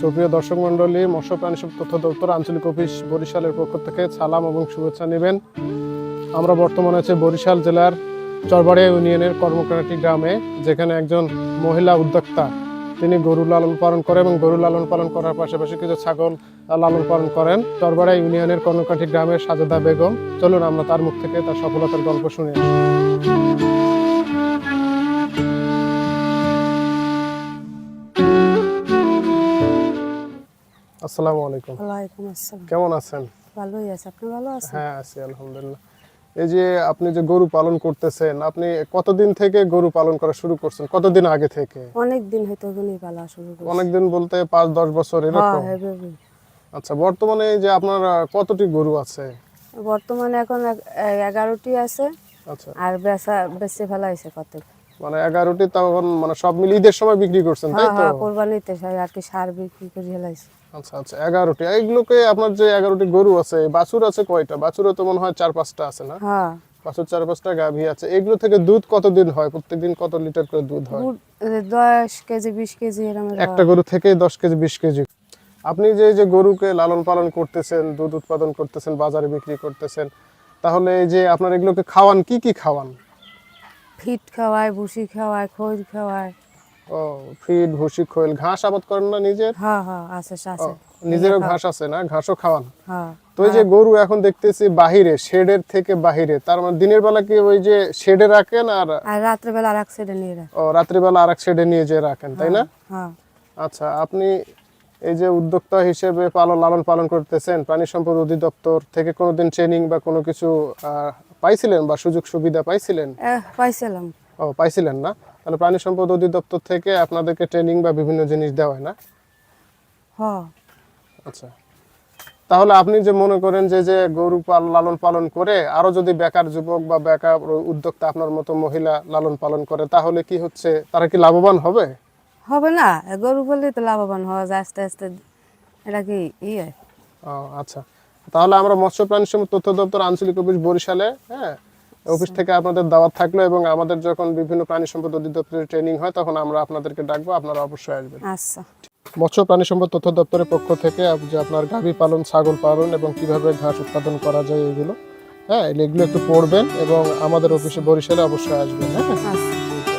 সুপ্রিয় দর্শক মন্ডলী মৎস্য প্রাণী তথ্য দপ্তর আঞ্চলিক অফিস বরিশালের পক্ষ থেকে সালাম এবং শুভেচ্ছা নেবেন। আমরা বর্তমানে আছে বরিশাল জেলার চরবাড়িয়া ইউনিয়নের কর্মকাটি গ্রামে, যেখানে একজন মহিলা উদ্যোক্তা, তিনি গরু লালন পালন করে এবং গরু লালন পালন করার পাশাপাশি কিছু ছাগল লালন পালন করেন। চরবাড়িয়া ইউনিয়নের কর্ণকাঠি গ্রামের সাজেদা বেগম। চলুন আমরা তার মুখ থেকে তার সফলতার গল্প শুনে। আসি। আসসালামু আলাইকুম। ওয়ালাইকুম আসসালাম। কেমন আছেন? ভালোই আছে। আপনি ভালো আছেন? হ্যাঁ আছি আলহামদুলিল্লাহ। এই যে আপনি যে গরু পালন করতেছেন আপনি কতদিন থেকে গরু পালন করা শুরু করছেন? কতদিন আগে থেকে? অনেক দিন হয়তো পালা শুরু করছি। অনেকদিন বলতে পাঁচ দশ বছর হ্যাঁ এরকম? আচ্ছা বর্তমানে এই যে আপনার কতটি গরু আছে? বর্তমানে এখন এক- এ- এগারোটি আছে। আচ্ছা। আর বেচা বেচে ফেলা হয়েছে কত মানে এগারোটি তখন মানে সব মিলে ঈদের সময় বিক্রি করছেন তাই হ্যাঁ তো? হ্যাঁ কোরবানিতে আর কি সার বিক্রি করে ফেলাইছে। আচ্ছা আচ্ছা এগারোটি। এইগুলোকে আপনার যে এগারোটি গরু আছে বাছুর আছে কয়টা? বাছুরও তো মনে হয় চার পাঁচটা আছে না? হ্যাঁ। বাছুর চার পাঁচটা গাভী আছে। এগুলো থেকে দুধ কতদিন হয়? প্রত্যেকদিন কত লিটার করে দুধ হয়? দশ কেজি বিশ কেজি এরকম একটা গরু থেকে দশ কেজি বিশ কেজি। আপনি যে যে গরুকে লালন পালন করতেছেন দুধ উৎপাদন করতেছেন বাজারে বিক্রি করতেছেন তাহলে এই যে আপনার এগুলোকে খাওয়ান কি কি খাওয়ান? ফিট খাওয়ায় ভুসি খাওয়ায় খোঁজ খাওয়ায়। ও ফিড ভুসি খোল ঘাস আবাদ করেন না নিজের? হ্যাঁ হ্যাঁ আছে আছে। নিজেরও ঘাস আছে না? ঘাসও খাওয়ান? হ্যাঁ। তো এই যে গরু এখন দেখতেছি বাহিরে শেডের থেকে বাহিরে তার মানে দিনের বেলা কি ওই যে শেডে রাখেন আর আর রাত্রেবেলা আর এক সাইডে নিয়ে রাখ ও রাত্রিবেলা আর এক শেডে নিয়ে যেয়ে রাখেন তাই না? হ্যাঁ আচ্ছা আপনি এই যে উদ্যোক্তা হিসেবে পালন লালন পালন করতেছেন প্রাণী সম্পদ অধিদপ্তর থেকে কোনোদিন ট্রেনিং বা কোনো কিছু পাইছিলেন বা সুযোগ সুবিধা পাইছিলেন? পাইছিলাম। ও পাইছিলেন না? তাহলে প্রাণী সম্পদ অধিদপ্তর থেকে আপনাদেরকে ট্রেনিং বা বিভিন্ন জিনিস দেওয়া হয় না? হ্যাঁ আচ্ছা। তাহলে আপনি যে মনে করেন যে যে গরু লালন পালন করে আরও যদি বেকার যুবক বা বেকার উদ্যোক্তা আপনার মতো মহিলা লালন পালন করে তাহলে কি হচ্ছে তারা কি লাভবান হবে? হবে না। গরু বললে তো লাভবান হওয়া যায় আস্তে আস্তে। এটা কি ইয়ে? ও আচ্ছা। তাহলে আমরা মৎস্য প্রাণী সম্পদ তথ্য দপ্তর আঞ্চলিক অফিস বরিশালে হ্যাঁ অফিস থেকে আপনাদের দাওয়াত থাকল এবং আমাদের যখন বিভিন্ন প্রাণী সম্পদ অধিদপ্তরের ট্রেনিং হয় তখন আমরা আপনাদেরকে ডাকবো আপনারা অবশ্যই আসবেন। আচ্ছা। মৎস্য প্রাণী সম্পদ তথ্য দপ্তরের পক্ষ থেকে যে আপনার গাভী পালন ছাগল পালন এবং কীভাবে ঘাস উৎপাদন করা যায় এগুলো হ্যাঁ এগুলো একটু পড়বেন এবং আমাদের অফিসে বরিশালে অবশ্যই আসবেন হ্যাঁ। আচ্ছা।